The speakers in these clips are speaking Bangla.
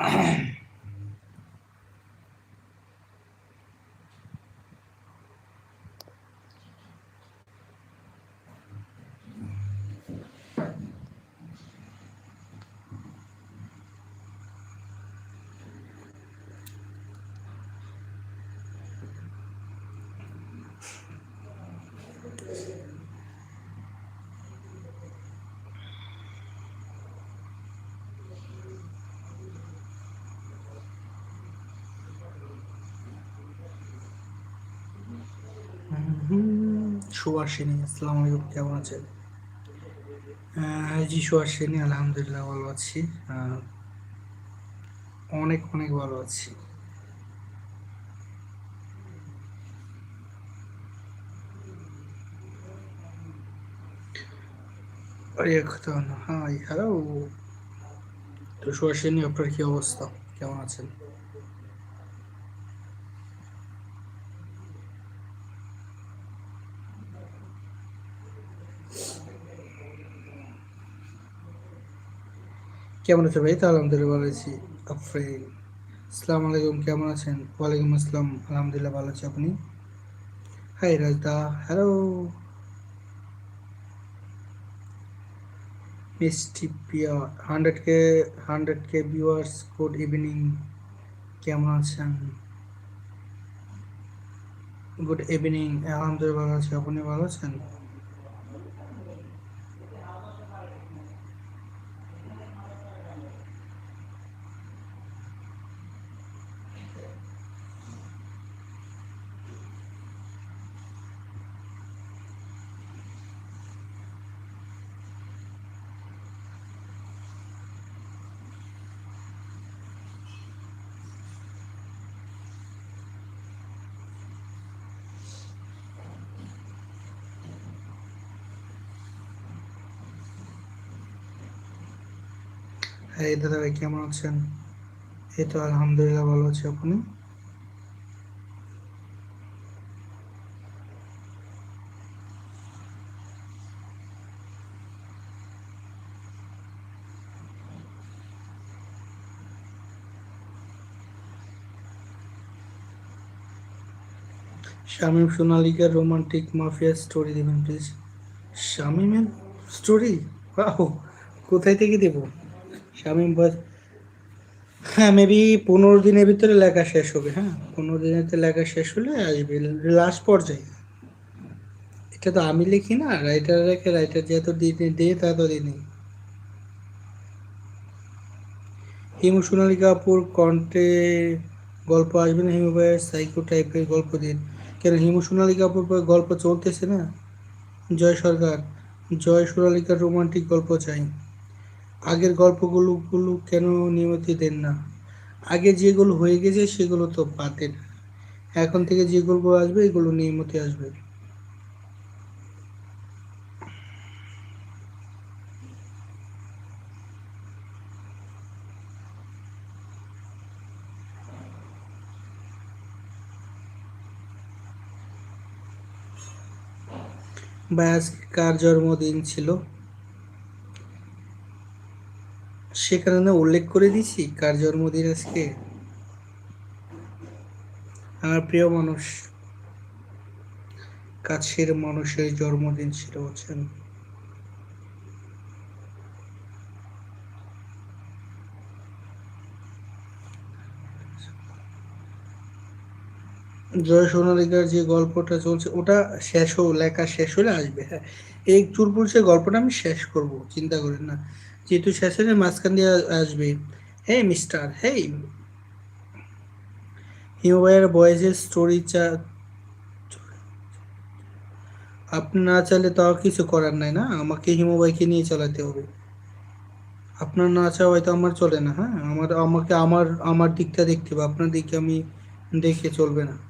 um, সুভাষিনী আসসালামু আলাইকুম, কেমন আছেন? জি সুভাষিনী আলহামদুলিল্লাহ ভালো আছি। অনেক অনেক ভালো আছি। হাই হ্যালো তো সুভাষিনী আপনার কি অবস্থা? কেমন আছেন? কেমন আছে ভাই? তো আলহামদুলিল্লাহ ভালো আছি। আফরিন আসসালামু আলাইকুম, কেমন আছেন? ওয়ালাইকুম আসসালাম, আলহামদুলিল্লাহ ভালো আছি। আপনি? High, Rajda. Hello Mishti Piya hundred K hundred K viewers good evening কেমন আছেন? গুড ইভিনিং আলহামদুলিল্লাহ ভালো আছি। আপনি ভালো আছেন? হ্যাঁ দাদা ভাই, কেমন আছেন? এই তো আলহামদুলিল্লাহ ভালো আছি, আপনি? শামীম সোনালিকার রোমান্টিক মাফিয়া স্টোরি দেবেন, প্লিজ। শামীমের স্টোরি? কোথায় থেকে দেবো? শামীম বয়স হ্যাঁ মেবি পনেরো দিনের ভিতরে লেখা শেষ হবে হ্যাঁ? পনেরো দিনের লেখা শেষ হলে আসবে লাস্ট পর্যায়ে। এটা তো আমি লিখি না রাইটার রেখে রাইটার যেহেতু দিয়ে তা তো দিনে হিমু সোনালী কাপুর কণ্ঠে গল্প আসবে না, হিমু ভাইয়ের সাইকো টাইপের গল্প দিন কেন, হিমু সোনালী কাপুর গল্প চলতেছে না? জয় সরকার, জয় সোনালিকার রোমান্টিক গল্প চাই। আগের গল্পগুলো গুলো কেন নিয়মিত দেন না? আগে যেগুলো হয়ে গেছে সেগুলো তো পাতেন এখন থেকে যে গল্প আসবে, এগুলো নিয়মিত আসবে। বা কার জন্মদিন ছিল? সেখানে উল্লেখ করে দিছি কার জন্মদিন আজকে? আমার প্রিয় মানুষ, কাছের মানুষের জন্মদিন ছিল বলছেন। জয় সোনালিকার যে গল্পটা চলছে, ওটা শেষ হোক লেখা শেষ হলে আসবে হ্যাঁ। এই চুরপুরুষের গল্পটা আমি শেষ করব, চিন্তা করেন না। যেহেতু শেষের মাঝখান দিয়ে আসবে। হে মিস্টার হে হিমবাইয়ের বয়েজের স্টোরি চা আপনি না চাইলে তাও কিছু করার নাই না? আমাকে হিমবাইকে নিয়ে চালাতে হবে। আপনার না চাওয়া হয়তো আমার চলে না হ্যাঁ? আমার আমাকে আমার আমার দিকটা দেখতে হবে। আপনার দিকে আমি দেখে চলবে না।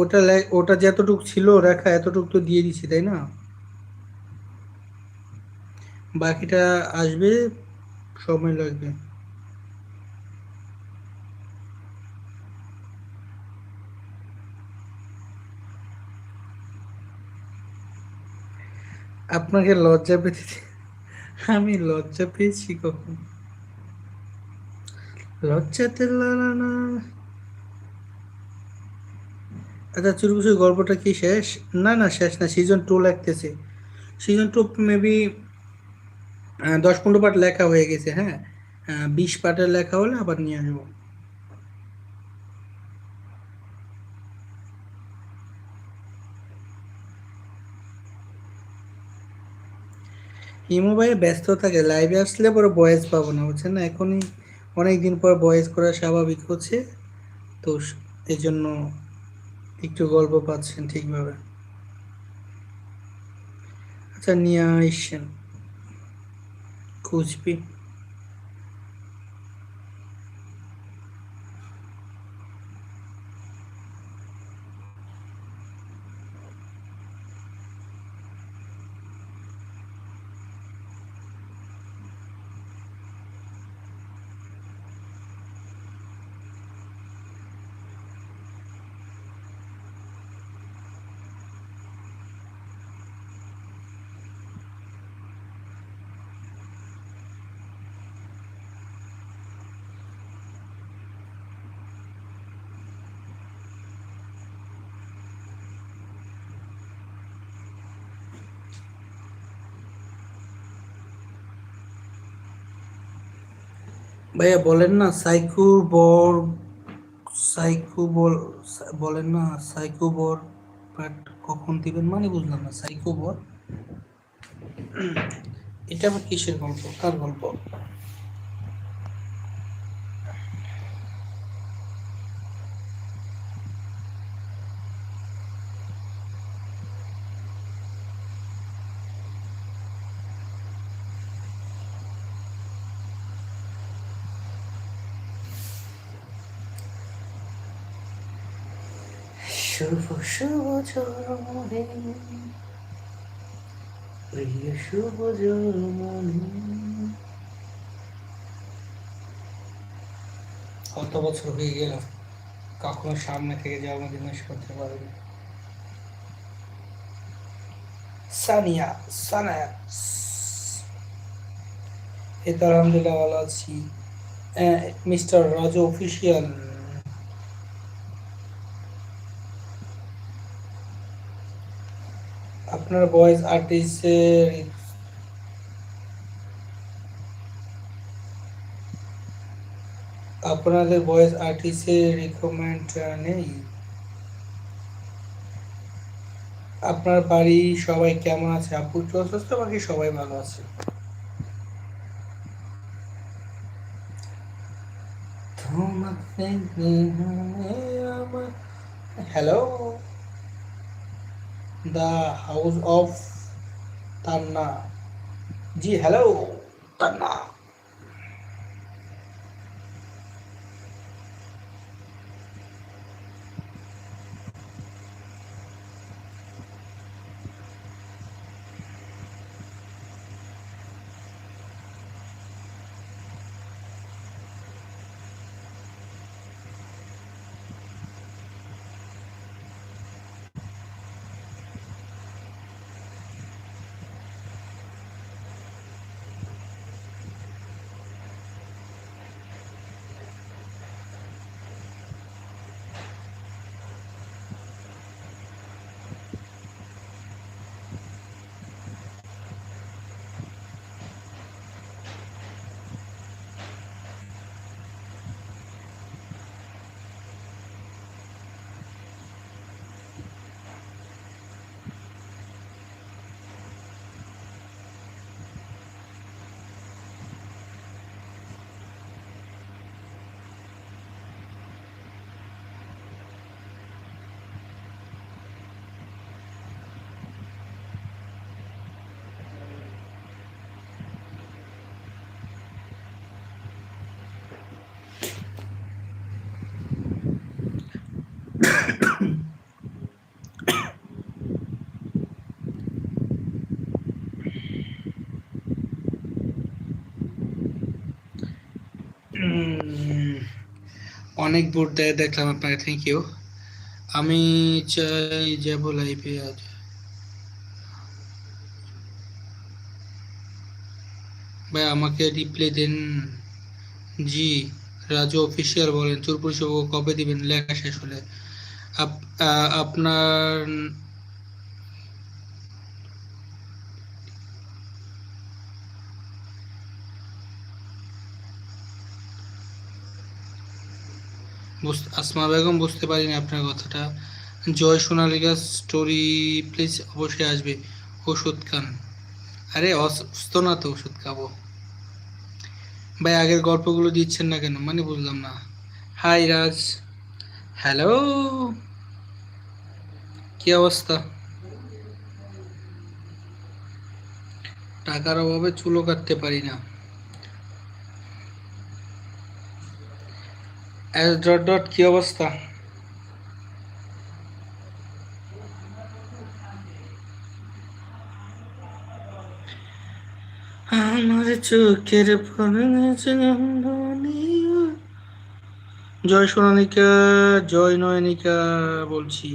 ওটা ওটা যতটুকু ছিল রেখা, এতটুকু তো দিয়ে দিছি, তাই না? বাকিটা আসবে, সময় লাগবে। আপনাকে লজ্জা পেতে আমি লজ্জা পেয়েছি কখন? লজ্জাতে লালানা আচ্ছা চুরকুচুর গল্পটা কি শেষ? না না, শেষ না সিজন টু লাগতেছে। সিজন টু মেবি দশ পনেরো পার্ট লেখা হয়ে গেছে হ্যাঁ? বিশ পার্টের লেখা হলে আবার নিয়ে আসব। হিমু ব্যস্ত থাকে লাইভে আসলে পরে বয়েস পাবো না, বুঝছেন না? এখনই অনেক দিন পর বয়েস করা স্বাভাবিক হচ্ছে, তো এই জন্য একটু গল্প পাচ্ছেন ঠিকভাবে। আচ্ছা নিয়ে আসছেন খুঁজবি ভাইয়া বলেন না, সাইকু বর, সাইকু বল, বলেন না, সাইকু বর বাট কখন দিবেন মানে বুঝলাম না, সাইকু বর। এটা আমার কিসের গল্প? কার গল্প? প্রিয় কত বছর হয়ে গেল, কখনো সামনে থেকে জন্মদিন উইশ করতে পারিনি। সানিয়া, সানায়া। এই তো আলহামদুলিল্লাহ ভালো আছি। মিস্টার রাজু অফিসিয়াল আপনার ভয়েস আর্টিস্টের আপনাদের ভয়েস আর্টিস্টের রিকমেন্ড নেই। আপনার বাড়ি সবাই কেমন আছে? আপু অসুস্থ বাকি সবাই ভালো আছে? Hello the house of Tanna ji hello Tanna অনেক ভোট দেয় দেখলাম আপনাকে থ্যাংক ইউ আমি চাই যাব লাইভে আজ। ভাই, আমাকে রিপ্লে দেন জি রাজু অফিসিয়াল বলেন চোর সভা কবে দিবেন? লেখা শেষ হলে। আপনার আসমা বেগম, বুঝতে পারিনি আপনার কথাটা। জয় সোনালিকা স্টোরি প্লিজ অবশ্যই আসবে। ওষুধ খান। আরে অসুস্থ না তো ওষুধ খাব? ভাই, আগের গল্পগুলো দিচ্ছেন না কেন? মানে বুঝলাম না। হাই, রাজ। হ্যালো। কি অবস্থা? টাকার অভাবে চুলো কাটতে পারি না। এস ডট ডট কি অবস্থা? আমার চোখের জয় সোনানিকা জয় নয়নিকা বলছি।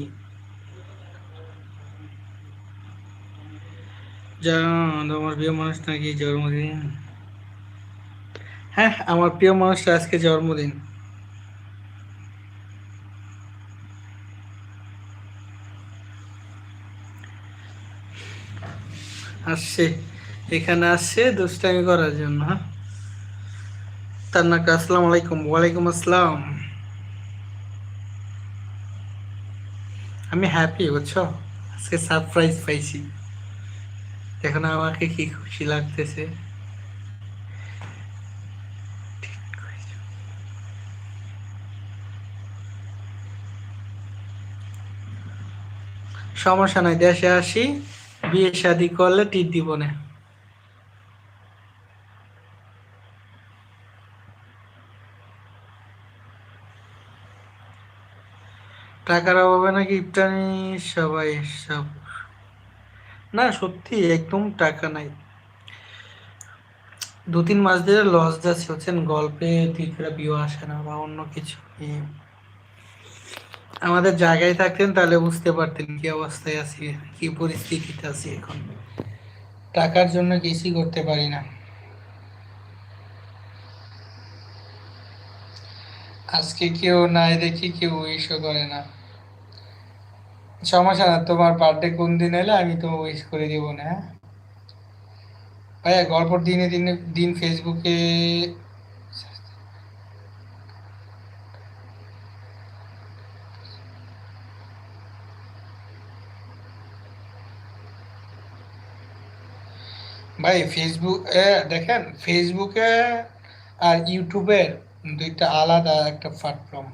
যা আমার প্রিয় মানুষ নাকি জন্মদিন? হ্যাঁ আমার প্রিয় মানুষটা আজকে জন্মদিন। আসছে। এখানে আসছে দুষ্টামি করার জন্য হ্যাঁ? তান্নাকা আসসালামু আলাইকুম। ওয়ালাইকুম আসসালাম। আমি হ্যাপি বুঝছ? আজকে সারপ্রাইজ পাইছি। এখন আমাকে কি খুশি লাগতেছে? সমস্যা নাই, দেশে আসি। বিয়ে শাদি করলে টিট দিব না। টাকার অভাবে নাকি ইফতারি সবাই সব না, সত্যি একদম টাকা নাই। দু তিন মাস ধরে লস যাচ্ছে, হচ্ছেন গল্পে ঠিকরা বিয়ে আসে না বা অন্য কিছু আমাদের জায়গায় থাকতেন, তাহলে বুঝতে পারতেন কি অবস্থায় আছি, কি পরিস্থিতিতে আছি এখন। টাকার জন্য কিছুই করতে পারি না। আজকে কেউ নাই দেখি, কেউ উইশও করে না। সমস্যা না, তোমার বার্থডে কোন দিন এলে আমি তো উইশ করে দিব না হ্যাঁ? ভাইয়া গল্পর দিনে দিনে, দিন ফেসবুকে ভাই ফেসবুক দেখেন ফেসবুকে আর ইউটিউবের দুইটা আলাদা একটা প্ল্যাটফর্ম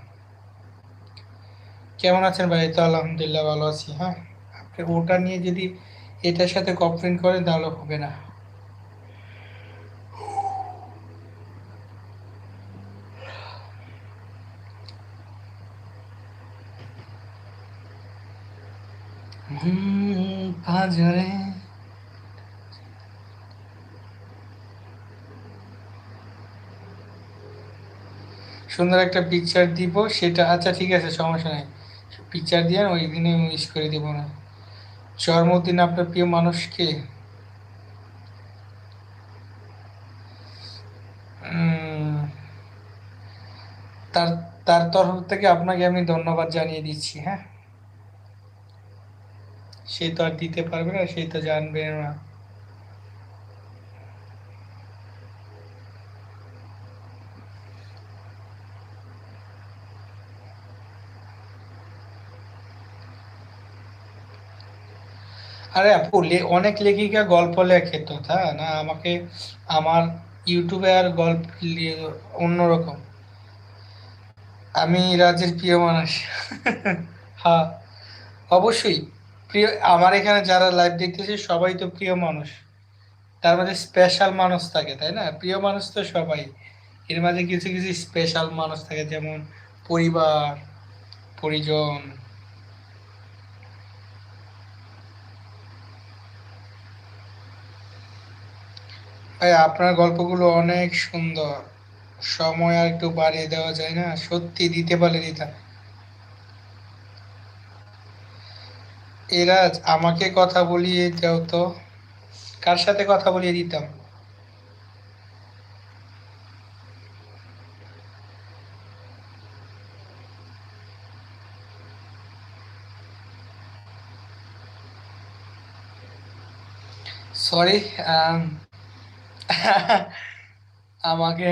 কেমন আছেন ভাই? তো আলহামদুলিল্লাহ ভালো আছি হ্যাঁ? আপনি ওটা নিয়ে যদি এটার সাথে কমপ্লেন করেন, তাহলে হবে না। হুম পাঁচরে সুন্দর একটা পিকচার দিব, সেটা আচ্ছা ঠিক আছে, সমস্যা নেই। পিকচার দিয়ে ওই দিনে মিস করে দিব না। জন্মদিন আপনার প্রিয় মানুষকে? তার তার তরফ থেকে আপনাকে আমি ধন্যবাদ জানিয়ে দিচ্ছি হ্যাঁ? সে তো আর দিতে পারবে না, সে তো জানবে না। আরে আপু অনেক লেখিকা গল্প লেখে তো, তা না? আমাকে আমার ইউটিউবে আর গল্প অন্যরকম। আমি রাজের প্রিয় মানুষ। হ্যাঁ অবশ্যই। প্রিয়, আমার এখানে যারা লাইভ দেখতেছে, সবাই তো প্রিয় মানুষ। তার মধ্যে স্পেশাল মানুষ থাকে, তাই না? প্রিয় মানুষ তো সবাই। এর মাঝে কিছু কিছু স্পেশাল মানুষ থাকে, যেমন পরিবার, পরিজন। ভাই, আপনার গল্পগুলো অনেক সুন্দর। সময় আর একটু বাড়িয়ে দেওয়া যায় না? সত্যি দিতে পারে দিতাম। এরাজ, আমাকে কথা বলিয়ে দাও তো। কার সাথে কথা বলিয়ে দিতাম? সরি আমাকে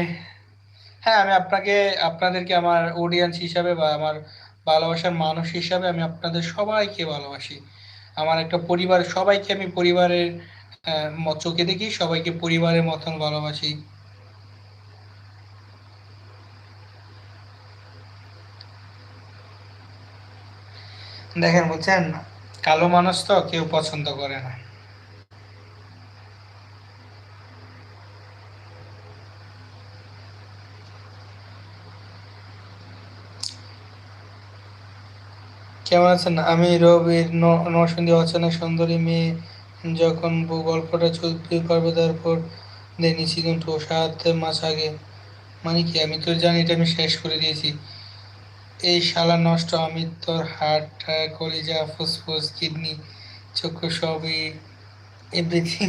হ্যাঁ আমি আপনাকে, আপনাদেরকে আমার অডিয়েন্স হিসাবে বা আমার ভালোবাসার মানুষ হিসাবে আমি আপনাদের সবাইকে ভালোবাসি। আমার একটা পরিবার, সবাইকে আমি পরিবারের চোখে দেখি, সবাইকে পরিবারের মতন ভালোবাসি। দেখেন বুঝছেন কালো মানুষ তো কেউ পছন্দ করে না। কেমন আছেন? আমি রবির নরসিংদী অচেনা সুন্দরী মেয়ে। যখন গল্পটা চলতে পারবে তারপর সিজন টু সাত মাস আগে। মানে কি, আমি তো জানি এটা আমি শেষ করে দিয়েছি। এই শালা নষ্ট, আমি তোর হার্ট কলিজা, ফুসফুস, কিডনি, চক্ষু সবই এভরিথিং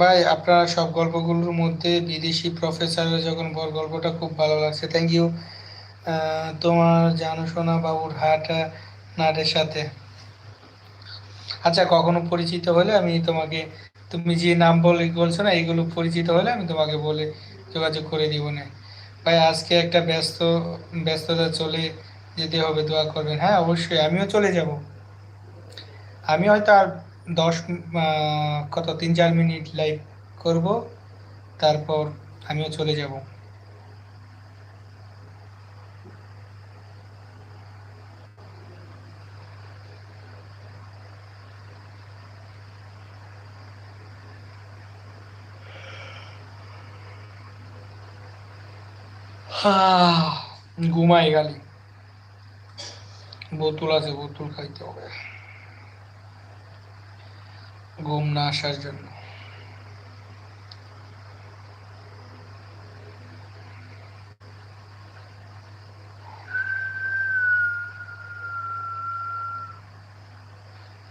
ভাই, আপনার সব গল্পগুলোর মধ্যে বিদেশি প্রফেসরের যখন বড় গল্পটা খুব ভালো লাগছে। থ্যাংক ইউ তোমার জানাশোনা বাবুর হাট নাটের সাথে। আচ্ছা কখনো পরিচিত হলে আমি তোমাকে, তুমি যে নাম বলে বলছো না, এইগুলো পরিচিত হলে আমি তোমাকে বলে যোগাযোগ করে দিব না। ভাই, আজকে একটা ব্যস্ত, ব্যস্ততা চলে যেতে হবে, দোয়া করবেন। হ্যাঁ অবশ্যই, আমিও চলে যাব। আমি হয়তো আর দশ কত, তিন, চার মিনিট লাইভ করব, তারপর আমিও চলে যাব। ঘুমাই গালি বোতল আছে, বোতল খাইতে হবে। ঘুম না আসার জন্য।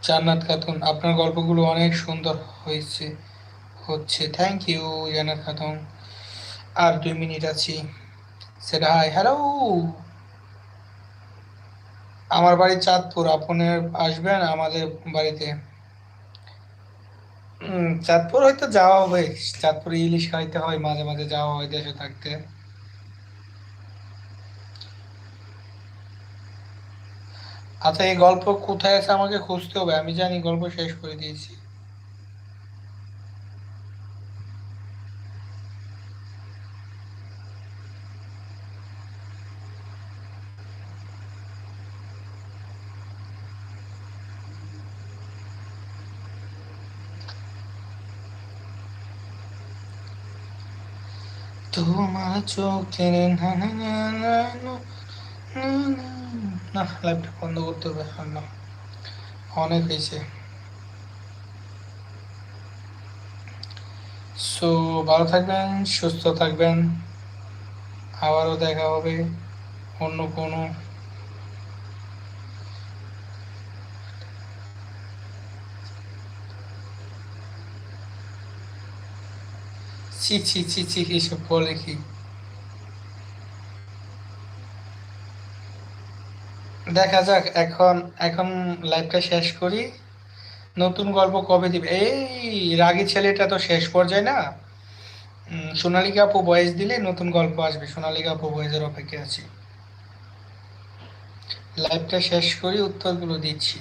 জান্নাত খাতুন, আপনার গল্পগুলো অনেক সুন্দর হয়েছে, হচ্ছে। থ্যাংক ইউ জান্নাত খাতুন। আর দুই মিনিট আছি। সেটা হাই হ্যালো আমার বাড়ি চাঁদপুর, আপনি আসবেন আমাদের বাড়িতে? চাঁদপুর হয়তো যাওয়া হবে। চাঁদপুর ইলিশ খাইতে হয়, মাঝে মাঝে যাওয়া হয় দেশে থাকতে। আচ্ছা এই গল্প কোথায় আছে আমাকে খুঁজতে হবে? আমি জানি গল্প শেষ করে দিয়েছি তোমার চোখের না লাইভটা বন্ধ করতে হবে না। অনেক হয়েছে। সো ভালো থাকবেন, সুস্থ থাকবেন। আবারও দেখা হবে অন্য কোনো ছি ছি ছি ছি, এসব বলে কি? দেখা যাক, এখন এখন লাইভটা শেষ করি। নতুন গল্প কবে দিবে? এই রাগি ছেলেটা তো শেষ পর্যায়ে না। সোনালিকা আপু বয়স দিলে নতুন গল্প আসবে। সোনালিকা আপু বয়সের অপেক্ষা আছি। লাইভটা শেষ করি, উত্তরগুলো দিচ্ছি।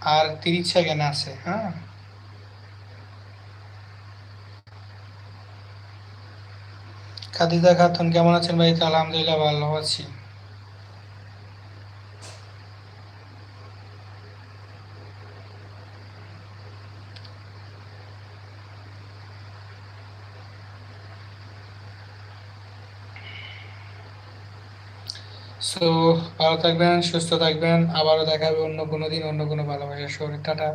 আর তিরিশ সেকেন্ড আছে হ্যাঁ? খাদিজা খাতুন, কেমন আছেন ভাই? আলহামদুলিল্লাহ ভালো আছি। সো ভালো থাকবেন, সুস্থ থাকবেন, আবারও দেখাবে অন্য কোনো দিন, অন্য কোনো ভালোবাসার শরীর। টাটা।